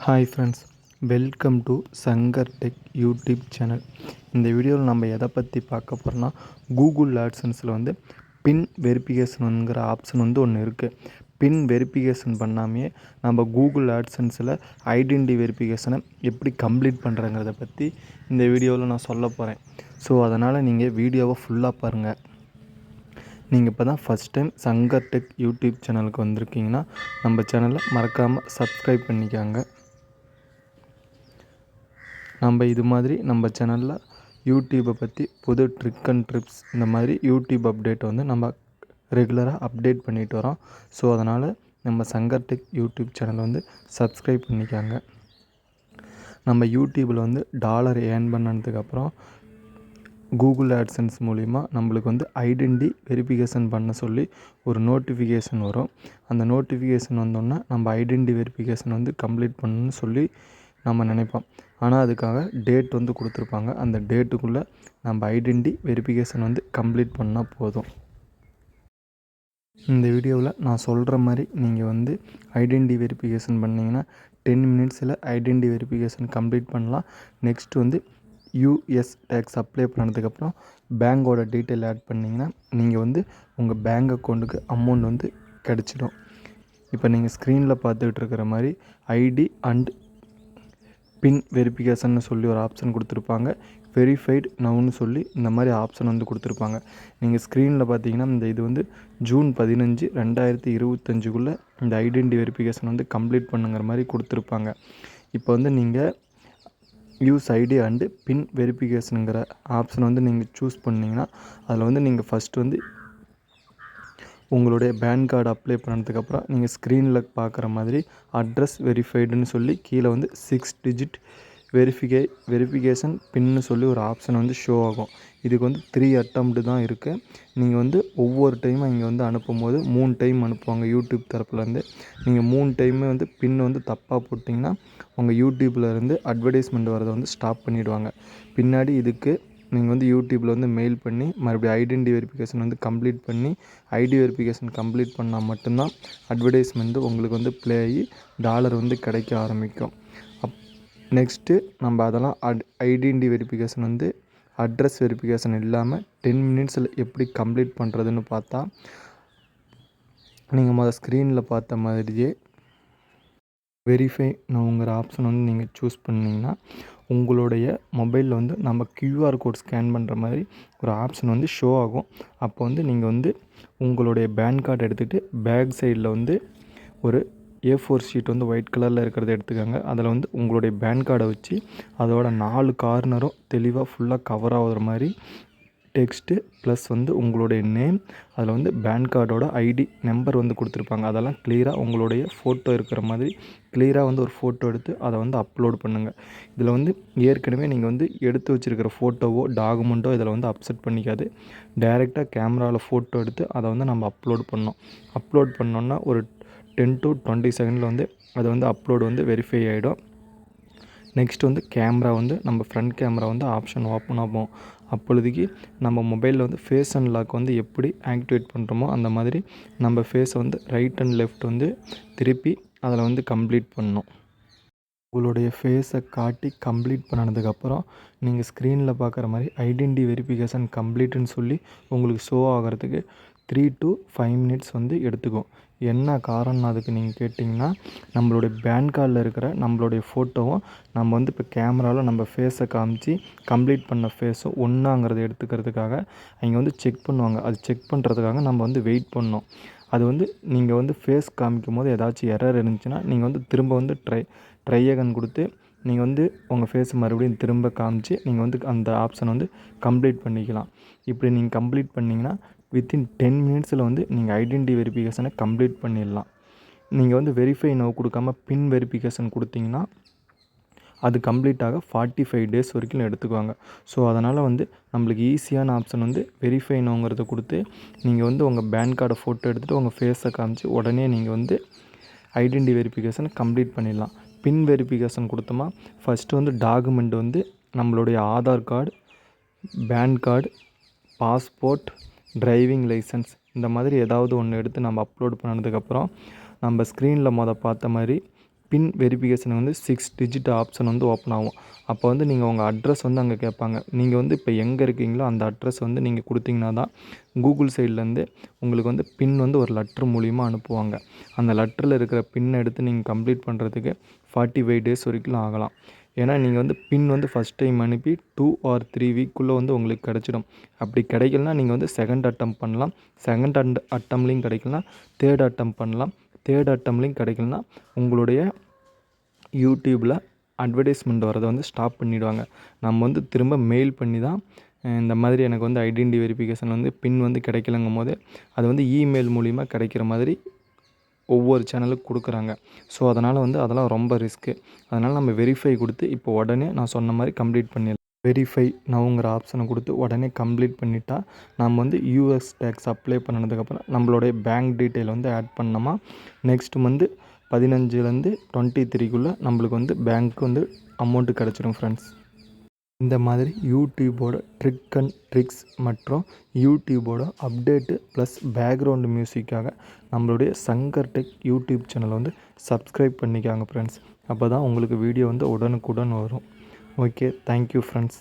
Hi friends welcome to Shankar tech YouTube channel இந்த வீடியோவில் நம்ம எதை பற்றி பார்க்க போகிறோன்னா கூகுள் ஆட்சன்ஸில் வந்து பின் வெரிஃபிகேஷனுங்கிற ஆப்ஷன் வந்து ஒன்று இருக்குது பின் வெரிஃபிகேஷன் பண்ணாமையே நம்ம கூகுள் ஆட்சன்ஸில் ஐடென்டி வெரிஃபிகேஷனை எப்படி கம்ப்ளீட் பண்ணுறங்கிறத பற்றி இந்த வீடியோவில் நான் சொல்ல போகிறேன் ஸோ அதனால் நீங்கள் வீடியோவை ஃபுல்லாக பாருங்கள் நீங்கள் இப்போ தான் first time Shankar tech YouTube சேனலுக்கு வந்திருக்கீங்கன்னா நம்ம சேனலை மறக்காமல் சப்ஸ்கிரைப் பண்ணிக்காங்க. நம்ம இது மாதிரி நம்ம சேனலில் யூடியூப்பை பற்றி புது ட்ரிக் அண்ட் ட்ரிப்ஸ் இந்த மாதிரி யூடியூப் அப்டேட் வந்து நம்ம ரெகுலராக அப்டேட் பண்ணிட்டு வரோம். ஸோ அதனால் நம்ம சங்கர் டெக் யூடியூப் சேனலை வந்து சப்ஸ்கிரைப் பண்ணிக்காங்க. நம்ம யூடியூப்பில் வந்து டாலர் ஏர்ன் பண்ணதுக்கப்புறம் கூகுள் ஆட்சன்ஸ் மூலிமா நம்மளுக்கு வந்து ஐடென்டி வெரிஃபிகேஷன் பண்ண சொல்லி ஒரு நோட்டிஃபிகேஷன் வரும். அந்த நோட்டிஃபிகேஷன் வந்தோன்னா நம்ம ஐடென்டி வெரிஃபிகேஷன் வந்து கம்ப்ளீட் பண்ணணும்னு சொல்லி நம்ம நினைப்போம். ஆனால் அதுக்காக டேட் வந்து கொடுத்துருப்பாங்க. அந்த டேட்டுக்குள்ளே நம்ம ஐடென்டி வெரிஃபிகேஷன் வந்து கம்ப்ளீட் பண்ணால் போதும். இந்த வீடியோவில் நான் சொல்கிற மாதிரி நீங்கள் வந்து ஐடென்டி வெரிஃபிகேஷன் பண்ணிங்கன்னா டென் மினிட்ஸில் ஐடென்டி வெரிஃபிகேஷன் கம்ப்ளீட் பண்ணலாம். நெக்ஸ்ட் வந்து யூஎஸ் டேக்ஸ் அப்ளை பண்ணதுக்கப்புறம் பேங்கோட டீட்டெயில் ஆட் பண்ணிங்கன்னா நீங்கள் வந்து உங்கள் பேங்க் அக்கௌண்ட்டுக்கு அமௌண்ட் வந்து கிடச்சிடும். இப்போ நீங்கள் ஸ்க்ரீனில் பார்த்துக்கிட்டு இருக்கிற மாதிரி ஐடி அண்ட் பின் வெரிஃபிகேஷன்னு சொல்லி ஒரு ஆப்ஷன் கொடுத்துருப்பாங்க. வெரிஃபைடு நவுன்னு சொல்லி இந்த மாதிரி ஆப்ஷன் வந்து கொடுத்துருப்பாங்க. நீங்கள் ஸ்க்ரீனில் பார்த்தீங்கன்னா இந்த இது வந்து ஜூன் பதினஞ்சு ரெண்டாயிரத்தி இருபத்தஞ்சுக்குள்ளே இந்த ஐடென்டி வெரிஃபிகேஷன் வந்து கம்ப்ளீட் பண்ணுங்கிற மாதிரி கொடுத்துருப்பாங்க. இப்போ வந்து நீங்கள் யூஸ் ஐடி அண்டு பின் வெரிஃபிகேஷனுங்கிற ஆப்ஷன் வந்து நீங்கள் சூஸ் பண்ணிங்கன்னா அதில் வந்து நீங்கள் ஃபஸ்ட்டு வந்து உங்களுடைய பேன் கார்டு அப்ளை பண்ணதுக்கப்புறம் நீங்கள் ஸ்க்ரீனில் பார்க்குற மாதிரி அட்ரஸ் வெரிஃபைடுன்னு சொல்லி கீழே வந்து சிக்ஸ் டிஜிட் வெரிஃபிகே வெரிஃபிகேஷன் பின்னு சொல்லி ஒரு ஆப்ஷன் வந்து ஷோ ஆகும். இதுக்கு வந்து த்ரீ அட்டம்ப்ட்டு தான் இருக்குது நீங்கள் வந்து ஒவ்வொரு டைமும் இங்கே வந்து அனுப்பும்போது மூணு டைம் அனுப்புவாங்க யூடியூப் தரப்புலேருந்து நீங்கள் மூணு டைமே வந்து பின் வந்து தப்பாக போட்டிங்கன்னா உங்கள் யூடியூப்லேருந்து அட்வர்டைஸ்மெண்ட் வரதை வந்து ஸ்டாப் பண்ணிவிடுவாங்க பின்னாடி இதுக்கு நீங்கள் வந்து யூடியூப்பில் வந்து மெயில் பண்ணி மறுபடியும் ஐடென்டி வெரிஃபிகேஷன் வந்து கம்ப்ளீட் பண்ணி ஐடி வெரிஃபிகேஷன் கம்ப்ளீட் பண்ணால் மட்டும்தான் அட்வர்டைஸ்மெண்ட்டு உங்களுக்கு வந்து ப்ளே ஆகி டாலர் வந்து கிடைக்க ஆரம்பிக்கும். அப் நெக்ஸ்ட்டு நம்ம அதெல்லாம் அட் ஐடென்டி வெரிஃபிகேஷன் வந்து அட்ரஸ் வெரிஃபிகேஷன் இல்லாமல் டென் மினிட்ஸில் எப்படி கம்ப்ளீட் பண்ணுறதுன்னு பார்த்தா நீங்கள் மொதல் ஸ்க்ரீனில் பார்த்த மாதிரியே வெரிஃபை நவுங்கிற ஆப்ஷன் வந்து நீங்கள் சூஸ் பண்ணிங்கன்னா உங்களுடைய மொபைலில் வந்து நம்ம க்யூஆர் கோட் ஸ்கேன் பண்ணுற மாதிரி ஒரு ஆப்ஷன் வந்து ஷோ ஆகும். அப்போ வந்து நீங்கள் வந்து உங்களுடைய பேன் கார்டு எடுத்துகிட்டு பேக் சைடில் வந்து ஒரு ஏ ஃபோர் ஷீட் வந்து ஒயிட் கலரில் இருக்கிறத எடுத்துக்கோங்க. அதில் வந்து உங்களுடைய பேன் கார்டை வச்சு அதோட நாலு கார்னரும் தெளிவாக ஃபுல்லாக கவர் ஆகுற மாதிரி டெக்ஸ்ட்டு ப்ளஸ் வந்து உங்களுடைய நேம் அதில் வந்து பேன் கார்டோட ஐடி நம்பர் வந்து கொடுத்துருப்பாங்க. அதெல்லாம் கிளியராக உங்களுடைய ஃபோட்டோ இருக்கிற மாதிரி கிளியராக வந்து ஒரு ஃபோட்டோ எடுத்து அதை வந்து அப்லோட் பண்ணுங்கள் இதில் வந்து ஏற்கனவே நீங்கள் வந்து எடுத்து வச்சுருக்கிற ஃபோட்டோவோ டாக்குமெண்ட்டோ இதில் வந்து அப்செட் பண்ணிக்காது. டைரெக்டாக கேமராவில் ஃபோட்டோ எடுத்து அதை வந்து நம்ம அப்லோட் பண்ணோம். அப்லோட் பண்ணோன்னா ஒரு டென் டு டுவெண்ட்டி செகண்டில் வந்து அது வந்து அப்லோடு வந்து வெரிஃபை ஆகிடும் நெக்ஸ்ட் வந்து கேமரா வந்து நம்ம ஃப்ரண்ட் கேமரா வந்து ஆப்ஷன் ஓப்பன் ஆகும். அப்பொழுதுக்கு நம்ம மொபைலில் வந்து ஃபேஸ் அண்ட் லாக் வந்து எப்படி ஆக்டிவேட் பண்ணுறோமோ அந்த மாதிரி நம்ம ஃபேஸை வந்து ரைட் அண்ட் லெஃப்ட் வந்து திருப்பி அதில் வந்து கம்ப்ளீட் பண்ணணும். உங்களுடைய ஃபேஸை காட்டி கம்ப்ளீட் பண்ணதுக்கப்புறம் நீங்கள் ஸ்க்ரீனில் பார்க்குற மாதிரி ஐடென்டி வெரிஃபிகேஷன் கம்ப்ளீட்டுன்னு சொல்லி உங்களுக்கு ஷோ ஆகிறதுக்கு த்ரீ டு ஃபைவ் மினிட்ஸ் வந்து எடுத்துக்கும். என்ன காரணம் அதுக்கு நீங்கள் கேட்டிங்கன்னா நம்மளுடைய பேன் கார்டில் இருக்கிற நம்மளுடைய ஃபோட்டோவும் நம்ம வந்து இப்போ கேமராவில் நம்ம ஃபேஸை காமிச்சு கம்ப்ளீட் பண்ண ஃபேஸும் ஒன்றாங்கிறத எடுத்துக்கிறதுக்காக அவங்க வந்து செக் பண்ணுவாங்க. அது செக் பண்ணுறதுக்காக நம்ம வந்து வெயிட் பண்ணோம். அது வந்து நீங்கள் வந்து ஃபேஸ் காமிக்கும் போது ஏதாச்சும் எரர் இருந்துச்சுன்னா நீங்கள் வந்து திரும்ப வந்து ட்ரை ட்ரையகன் கொடுத்து நீங்கள் வந்து உங்கள் ஃபேஸை மறுபடியும் திரும்ப காமிச்சு நீங்கள் வந்து அந்த ஆப்ஷன் வந்து கம்ப்ளீட் பண்ணிக்கலாம். இப்படி நீங்கள் கம்ப்ளீட் பண்ணிங்கன்னா வித்தின் டென் மினிட்ஸில் வந்து நீங்கள் ஐடென்டி வெரிஃபிகேஷனை கம்ப்ளீட் பண்ணிடலாம். நீங்கள் வந்து வெரிஃபை நோ கொடுக்காம பின் வெரிஃபிகேஷன் கொடுத்தீங்கன்னா அது கம்ப்ளீட்டாக ஃபார்ட்டி ஃபைவ் டேஸ் வரைக்கும் எடுத்துக்குவாங்க. ஸோ அதனால் வந்து நம்மளுக்கு ஈஸியான ஆப்ஷன் வந்து வெரிஃபை நோங்கிறத கொடுத்து நீங்கள் வந்து உங்கள் பேன் கார்டை ஃபோட்டோ எடுத்துகிட்டு உங்கள் ஃபேஸை காமிச்சு உடனே நீங்கள் வந்து ஐடென்டி வெரிஃபிகேஷனை கம்ப்ளீட் பண்ணிடலாம். பின் வெரிஃபிகேஷன் கொடுத்தோமா ஃபஸ்ட்டு வந்து டாக்குமெண்ட் வந்து நம்மளுடைய Aadhaar card PAN card passport driving licence இந்த மாதிரி ஏதாவது ஒன்று எடுத்து நம்ம அப்லோட் பண்ணதுக்கப்புறம் நம்ம ஸ்க்ரீனில் மொதல் பார்த்த மாதிரி பின் வெரிஃபிகேஷன் வந்து சிக்ஸ் டிஜிட் ஆப்ஷன் வந்து ஓப்பன் ஆகும். அப்போ வந்து நீங்கள் உங்கள் அட்ரஸ் வந்து அங்கே கேட்பாங்க. நீங்கள் வந்து இப்போ எங்கே இருக்கீங்களோ அந்த அட்ரஸ் வந்து நீங்கள் கொடுத்தீங்கன்னா தான் கூகுள் சைட்லேருந்து உங்களுக்கு வந்து பின் வந்து ஒரு லெட்ரு மூலிமா அனுப்புவாங்க. அந்த லெட்டரில் இருக்கிற பின்னை எடுத்து நீங்கள் கம்ப்ளீட் பண்ணுறதுக்கு ஃபார்ட்டி ஃபைவ் டேஸ் வரைக்கும் ஆகலாம். ஏன்னா நீங்கள் வந்து பின் வந்து ஃபஸ்ட் டைம் அனுப்பி டூ ஆர் த்ரீ வீக்குள்ளே வந்து உங்களுக்கு கிடச்சிடும். அப்படி கிடைக்கலனா நீங்கள் வந்து செகண்ட் அட்டம் பண்ணலாம். செகண்ட் அண்ட் அட்டம்லேயும் கிடைக்கலனா தேர்ட் அட்டம் பண்ணலாம். தேர்ட் அட்டம்லேயும் கிடைக்கலனா உங்களுடைய யூடியூப்பில் அட்வர்டைஸ்மெண்ட் வரதை வந்து ஸ்டாப் பண்ணிவிடுவாங்க நம்ம வந்து திரும்ப மெயில் பண்ணி தான் இந்த மாதிரி எனக்கு வந்து ஐடென்டி வெரிஃபிகேஷன் வந்து பின் வந்து கிடைக்கலங்கும் போது அது வந்து இமெயில் மூலிமா கிடைக்கிற மாதிரி ஒவ்வொரு சேனலுக்கு கொடுக்குறாங்க. ஸோ அதனால் வந்து அதெல்லாம் ரொம்ப ரிஸ்க்கு அதனால் நம்ம வெரிஃபை கொடுத்து இப்போ உடனே நான் சொன்ன மாதிரி கம்ப்ளீட் பண்ணிடலாம். வெரிஃபை நவுங்கிற ஆப்ஷனை கொடுத்து உடனே கம்ப்ளீட் பண்ணிட்டா நம்ம வந்து யூஎஸ் டேக்ஸ் அப்ளை பண்ணதுக்கப்புறம் நம்மளுடைய பேங்க் டீட்டெயில் வந்து ஆட் பண்ணோமா? நெக்ஸ்ட் மந்த்து பதினஞ்சுலேருந்து டுவெண்ட்டி த்ரீக்குள்ளே நம்மளுக்கு வந்து பேங்க்கு வந்து அமௌண்ட்டு கிடச்சிரும் ஃப்ரெண்ட்ஸ் இந்த மாதிரி யூடியூபோட ட்ரிக் அண்ட் ட்ரிக்ஸ் மற்றும் யூடியூபோட அப்டேட்டு ப்ளஸ் பேக்ரவுண்ட் மியூசிக்காக நம்மளுடைய சங்கர் டெக் யூடியூப் சேனலை வந்து சப்ஸ்கிரைப் பண்ணிக்காங்க ஃப்ரெண்ட்ஸ் அப்போ தான் உங்களுக்கு வீடியோ வந்து உடனுக்குடன் வரும். Okay thank you friends